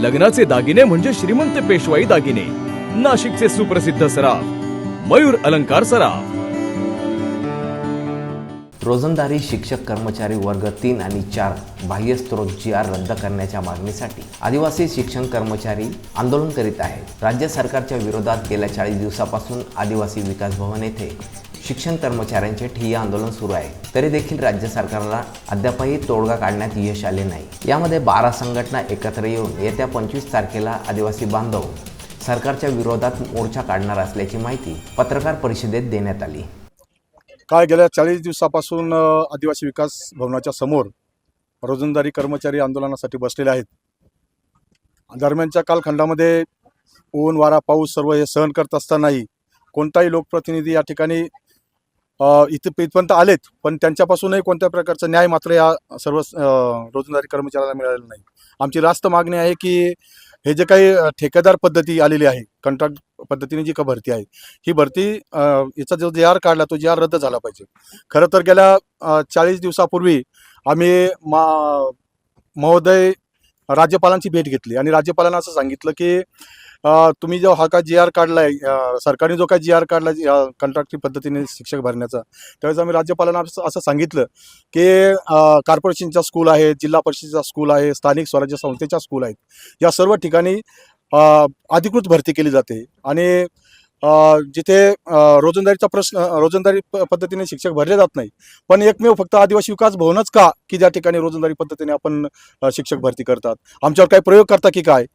लग्नाचे दागिने म्हणजे श्रीमंत पेशवाई दागिने. नाशिकचे सुप्रसिद्ध सराफ मयूर अलंकार सराफ. रोजंदारी शिक्षक कर्मचारी वर्ग तीन आणि चार बाह्य स्त्रोत जी आर रद्द करण्याच्या मागणीसाठी आदिवासी शिक्षण कर्मचारी आंदोलन करीत आहेत. राज्य सरकारच्या विरोधात गेल्या चाळीस दिवसापासून आदिवासी विकास भवन येथे शिक्षण कर्मचाऱ्यांचे ठिय्या आंदोलन सुरू आहे. तरी देखील राज्य सरकारला अद्यापही तोडगा काढण्यात यश आले नाही. यामध्ये बारा संघटना एकत्र येऊन येत्या पंचवीस तारखेला आदिवासी बांधव सरकारच्या विरोधात मोर्चा काढणार असल्याची माहिती पत्रकार परिषदेत देण्यात आली. काय गेल्या चाळीस दिवसापासून आदिवासी विकास भवनाच्या समोर रोजंदारी कर्मचारी आंदोलनासाठी बसलेले आहेत. दरम्यानच्या कालखंडामध्ये ऊन वारा पाऊस सर्व हे सहन करत असतानाही कोणताही लोकप्रतिनिधी या ठिकाणी इथं इथपर्यंत आलेत पण त्यांच्यापासूनही कोणत्या प्रकारचा न्याय मात्र या सर्व रोजंदारी कर्मचाऱ्याला मिळालेला नाही. आमची रास्त मागणी आहे की हे जे काही ठेकेदार पद्धती आलेली आहे कंत्राट पद्धतीने जी का भरती आहे ही भरती याचा जो जे आर काढला तो जे आर रद्द झाला पाहिजे. खरं तर गेल्या चाळीस दिवसापूर्वी आम्ही मा महोदय राज्यपालांची भेट घेतली आणि राज्यपालांना असं सांगितलं की तुम्ही जो हा का जी आर काढलाय सरकारने जो काय जी आर काढला कंत्राटी पद्धतीने शिक्षक भरण्याचा त्यावेळेस आम्ही राज्यपालांना असं सांगितलं की कॉर्पोरेशनच्या स्कूल आहेत जिल्हा परिषदेचा स्कूल आहे स्थानिक स्वराज्य संस्थेच्या स्कूल आहेत. या सर्व ठिकाणी अधिकृत भरती केली जाते. आणि जिथे रोजंदारीचा प्रश्न रोजंदारी पद्धतीने शिक्षक भरले जात नाही पण एकमेव फक्त आदिवासी विकास भवनच का की ज्या ठिकाणी रोजंदारी पद्धतीने आपण शिक्षक भरती करतात? आमच्यावर काही प्रयोग करता की काय?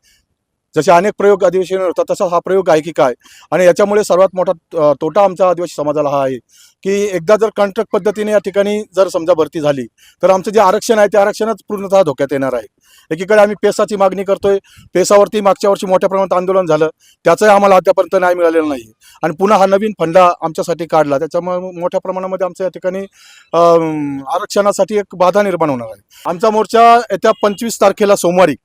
जसे अनेक प्रयोग अधिवेशन होतात तसा हा प्रयोग आहे की काय? आणि याच्यामुळे सर्वात मोठा तोटा आमच्या आदिवासी समाजाला हा आहे की एकदा जर कॉन्ट्रॅक्ट पद्धतीने या ठिकाणी जर समजा भरती झाली तर आमचं जे आरक्षण आहे ते आरक्षणच पूर्णतः धोक्यात येणार आहे. एकीकडे आम्ही पेसाची मागणी करतोय पेसावरती मागच्या वर्षी मोठ्या प्रमाणात आंदोलन झालं त्याचंही आम्हाला अद्यापर्यंत न्याय मिळालेला नाही. आणि पुन्हा हा नवीन फंडा आमच्यासाठी काढला त्याच्यामुळे मोठ्या प्रमाणामध्ये आमच्या या ठिकाणी आरक्षणासाठी एक बाधा निर्माण होणार आहे. आमचा मोर्चा येत्या पंचवीस तारखेला सोमवारी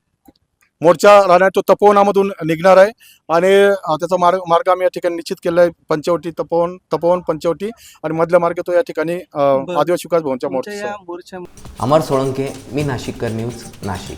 मोर्चा राहणार तो तपोवनामधून निघणार आहे. आणि त्याचा मार्ग मार्ग आम्ही या ठिकाणी निश्चित केला आहे पंचवटी तपोवन तपोवन पंचवटी आणि मधल्या मार्ग तो या ठिकाणी. आदिवासी विकास भवनच्या मोर्चा. अमर सोळंके मी नाशिककर न्यूज नाशिक.